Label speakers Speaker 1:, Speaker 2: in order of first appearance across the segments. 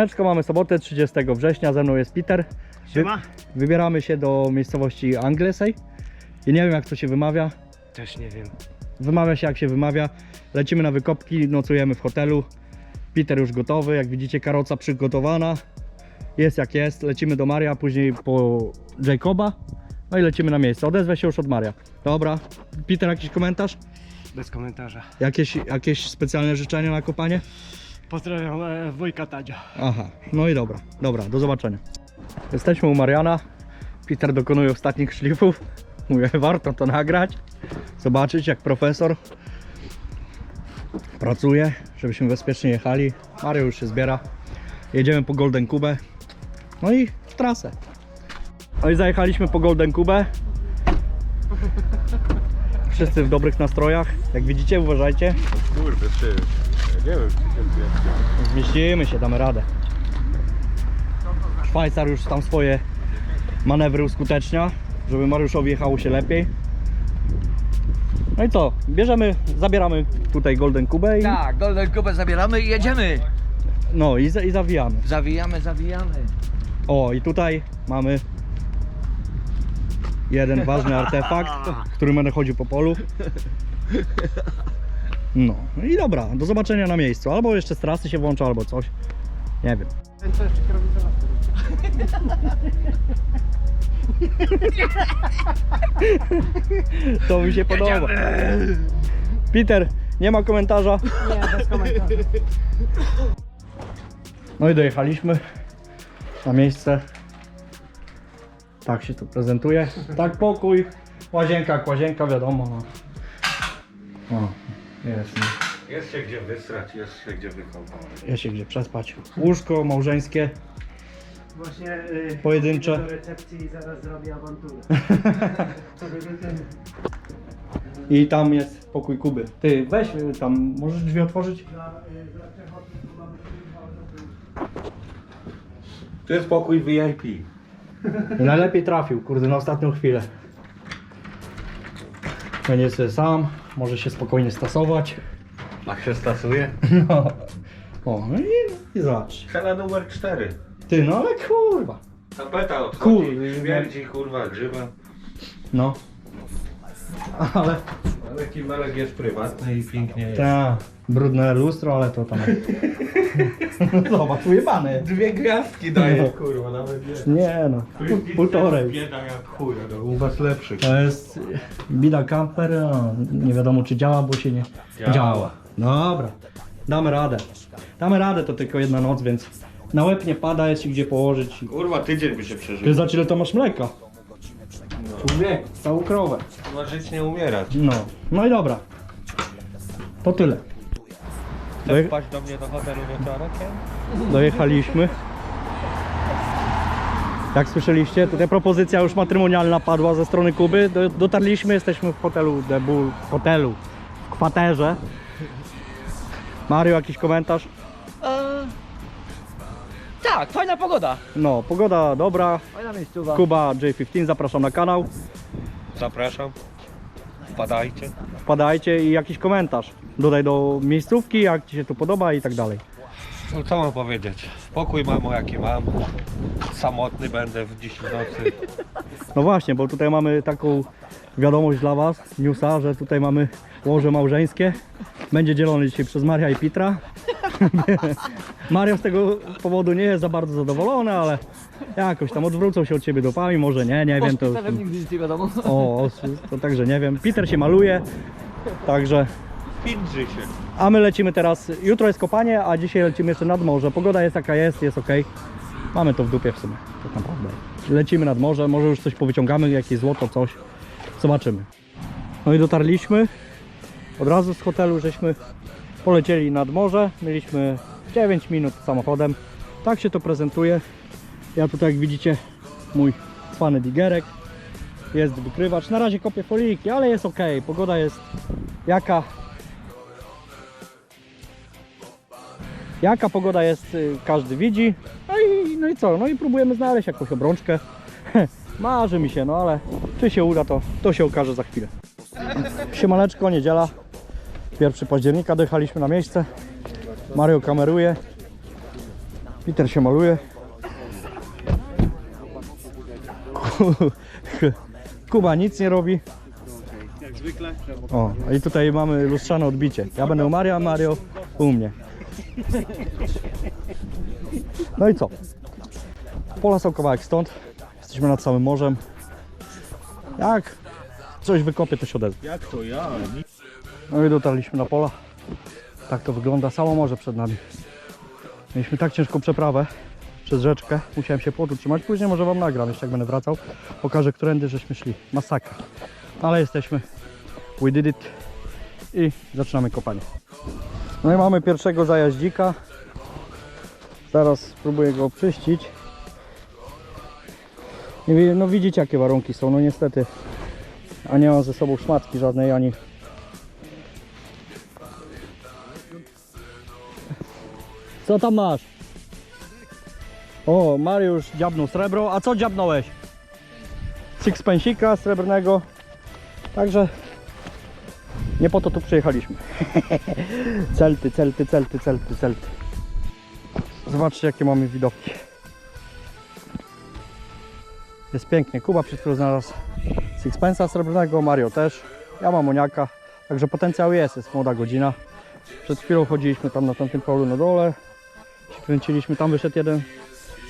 Speaker 1: Siemaneczko, mamy sobotę 30 września, ze mną jest Peter.
Speaker 2: Siema.
Speaker 1: wybieramy się do miejscowości Anglesey. I nie wiem jak to się wymawia.
Speaker 2: Też nie wiem.
Speaker 1: Wymawia się jak się wymawia. Lecimy na wykopki, nocujemy w hotelu. Peter już gotowy, jak widzicie karoca przygotowana. Jest jak jest, lecimy do Maria, później po Jacoba. No i lecimy na miejsce. Odezwę się już od Maria. Dobra. Peter, jakiś komentarz?
Speaker 2: Bez komentarza.
Speaker 1: Jakieś, jakieś specjalne życzenia na kopanie?
Speaker 2: Pozdrawiam e, wujka Tadzia.
Speaker 1: Aha, no i dobra, dobra, do zobaczenia. Jesteśmy u Mariana. Peter dokonuje ostatnich szlifów. Mówię, warto to nagrać. Zobaczyć jak profesor pracuje, żebyśmy bezpiecznie jechali. Mario już się zbiera. Jedziemy po Golden Kubę. No i w trasę. No i zajechaliśmy po Golden Kubę. Wszyscy w dobrych nastrojach. Jak widzicie, uważajcie.
Speaker 3: Kurde, ty. Nie wiem, czy się zmieści.
Speaker 1: Zmieścimy się, damy radę. Szwajcar już tam swoje manewry uskutecznia, żeby Mariuszowi jechało się lepiej. No i co? Bierzemy, zabieramy tutaj Golden Kubę i,
Speaker 4: Tak, Golden Kubę zabieramy i jedziemy.
Speaker 1: no, i, za- i zawijamy.
Speaker 4: Zawijamy, zawijamy.
Speaker 1: O, i tutaj mamy jeden ważny artefakt, który będę chodził po polu. No i dobra, do zobaczenia na miejscu. Albo jeszcze z trasy się włącza, albo coś. Nie wiem. To mi się podoba. Peter, nie ma komentarza.
Speaker 2: Nie, bez.
Speaker 1: No i dojechaliśmy na miejsce. Tak się tu prezentuje. Tak pokój, łazienka jak łazienka, wiadomo. No. O, jest, no.
Speaker 3: Jest się gdzie wysrać, jest się gdzie wykąpać.
Speaker 1: jest się gdzie przespać. Łóżko małżeńskie.
Speaker 2: Właśnie y,
Speaker 1: Pojedyncze.
Speaker 2: do recepcji i zaraz zrobię awanturę.
Speaker 1: I tam jest pokój Kuby. Ty, weź y, tam, możesz drzwi otworzyć?
Speaker 3: To jest pokój VIP.
Speaker 1: Najlepiej trafił, kurde, na ostatnią chwilę. Będzie sobie sam, może się spokojnie stasować.
Speaker 3: A się stosuje?
Speaker 1: No. O, no i, i zobacz.
Speaker 3: Cena numer 4.
Speaker 1: Ty, no ale kurwa.
Speaker 3: Tapeta odchodzi,
Speaker 1: Kurde.
Speaker 3: śmierdzi, kurwa, grzyba.
Speaker 1: No. Ale
Speaker 3: Ale kimelek jest prywatny i pięknie jest.
Speaker 1: ta, brudne lustro, ale to tam. No Zobacz, ujebane.
Speaker 3: Dwie gwiazdki daje, kurwa, nawet nie.
Speaker 1: Nie no, pół- półtorej.
Speaker 3: Bieda jak chuj, no, u was lepszy.
Speaker 1: To jest bida camper, no, nie wiadomo czy działa, bo się nie
Speaker 3: Działa.
Speaker 1: działa. Dobra, damy radę. Damy radę, to tylko jedna noc, więc na łeb nie pada, jest się gdzie położyć.
Speaker 3: Kurwa, tydzień by się
Speaker 1: Ty
Speaker 3: przeżył.
Speaker 1: za ile to masz mleka? Człowiek, całą krowę.
Speaker 3: Ma żyć nie umierać.
Speaker 1: No, no i dobra. To tyle. Doje-
Speaker 3: Wpaść do mnie do hotelu wieczorem?
Speaker 1: Dojechaliśmy. Jak słyszeliście, tutaj propozycja już matrymonialna padła ze strony Kuby. Do, dotarliśmy, jesteśmy w hotelu The Bull, hotelu, w kwaterze. Mario, jakiś komentarz?
Speaker 4: Tak, fajna pogoda.
Speaker 1: No, pogoda dobra.
Speaker 4: Fajna miejscowa.
Speaker 1: Kuba J15, zapraszam na kanał.
Speaker 3: Zapraszam. Wpadajcie.
Speaker 1: Wpadajcie i jakiś komentarz. Dodaj do miejscówki, jak Ci się tu podoba i tak dalej.
Speaker 3: No co mam powiedzieć? Pokój mam o jaki mam. Samotny będę w dziś w nocy.
Speaker 1: No właśnie, bo tutaj mamy taką wiadomość dla Was, newsa, że tutaj mamy łoże małżeńskie. Będzie dzielone dzisiaj przez Maria i Pitra. Maria z tego powodu nie jest za bardzo zadowolona, ale jakoś tam odwrócą się od Ciebie dupami, może nie, nie wiem. To,
Speaker 4: Szpitalem nigdy nic nie wiadomo.
Speaker 1: o, o, to także nie wiem. Peter się maluje, także...
Speaker 3: Pindrzy się.
Speaker 1: A my lecimy teraz, jutro jest kopanie, a dzisiaj lecimy jeszcze nad morze. Pogoda jest jaka jest, jest ok. Mamy to w dupie w sumie, tak naprawdę. Lecimy nad morze, może już coś powyciągamy, jakieś złoto, coś. Zobaczymy. No i dotarliśmy. Od razu z hotelu żeśmy polecieli nad morze. Mieliśmy 9 minut samochodem. Tak się to prezentuje. Ja tutaj jak widzicie mój cwany digerek. Jest wykrywacz. Na razie kopię foliki, ale jest ok. Pogoda jest jaka Jaka pogoda jest, y, każdy widzi. No i, no i co? No i próbujemy znaleźć jakąś obrączkę. Marzy mi się, no ale czy się uda, to, to się okaże za chwilę. Siemaneczko, niedziela. 1 października dojechaliśmy na miejsce. Mario kameruje. Peter się maluje. Ku- Kuba nic nie robi.
Speaker 2: Jak zwykle.
Speaker 1: O, i tutaj mamy lustrzane odbicie. Ja będę u Mario, a Mario u mnie. No i co? Pola są kawałek stąd. Jesteśmy nad samym morzem. Jak coś wykopię, to się odezwę.
Speaker 2: Jak to ja?
Speaker 1: No i dotarliśmy na pola. Tak to wygląda, samo morze przed nami. Mieliśmy tak ciężką przeprawę przez rzeczkę. Musiałem się płotu trzymać. Później może Wam nagram, jeszcze jak będę wracał. Pokażę, którędy żeśmy szli. Masakra. Ale jesteśmy. We did it. I zaczynamy kopanie. No i mamy pierwszego zajaździka. Zaraz spróbuję go wi- no widzicie jakie warunki są. No niestety. A nie mam ze sobą szmatki żadnej, ani Co tam masz? O, Mariusz dziabnął srebro. A co dziabnąłeś? Sixpensika srebrnego. Także nie po to tu przyjechaliśmy. celty, celty, celty, celty, celty. Zobaczcie jakie mamy widoki. Jest pięknie. Kuba przed chwilą znalazł Sixpensa srebrnego, Mario też. Ja mam oniaka. Także potencjał jest, jest młoda godzina. Przed chwilą chodziliśmy tam na tamtym polu na dole. Kręciliśmy, tam wyszedł jeden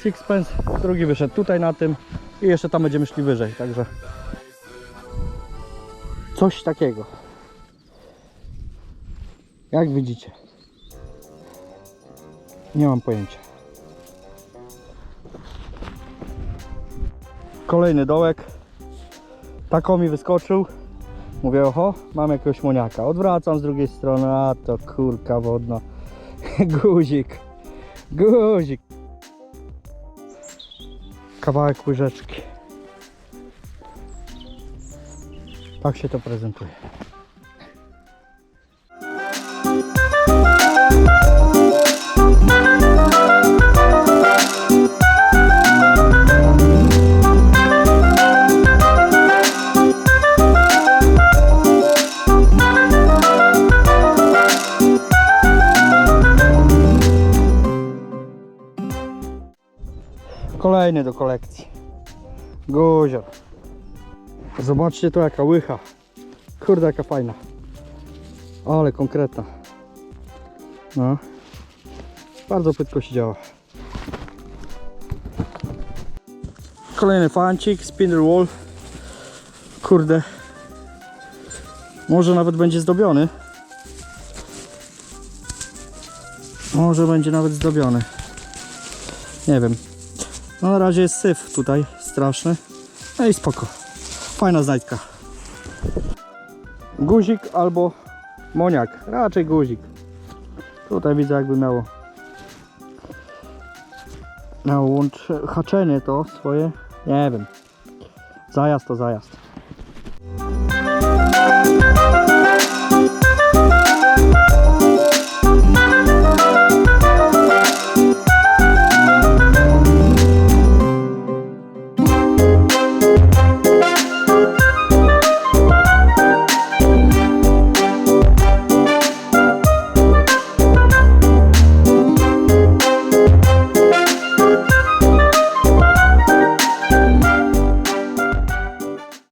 Speaker 1: sixpence, drugi wyszedł tutaj na tym i jeszcze tam będziemy szli wyżej, także coś takiego. Jak widzicie. Nie mam pojęcia. Kolejny dołek. Tako mi wyskoczył. Mówię, oho, mam jakiegoś moniaka. Odwracam z drugiej strony, a to kurka wodna. Guzik. Guzik. Kawałek łyżeczki. Tak się to prezentuje. Kolejny do kolekcji. Guzior. Zobaczcie to jaka łycha. Kurde jaka fajna. Ale konkretna. No. Bardzo płytko się działa. Kolejny fancik, spinner wall. Kurde. Może nawet będzie zdobiony. Może będzie nawet zdobiony. Nie wiem. No na razie jest syf tutaj, straszny. No i spoko. Fajna znajdka. Guzik albo moniak. Raczej guzik. Tutaj widzę jakby miało miało łącze, haczenie to swoje. Nie wiem. Zajazd to zajazd.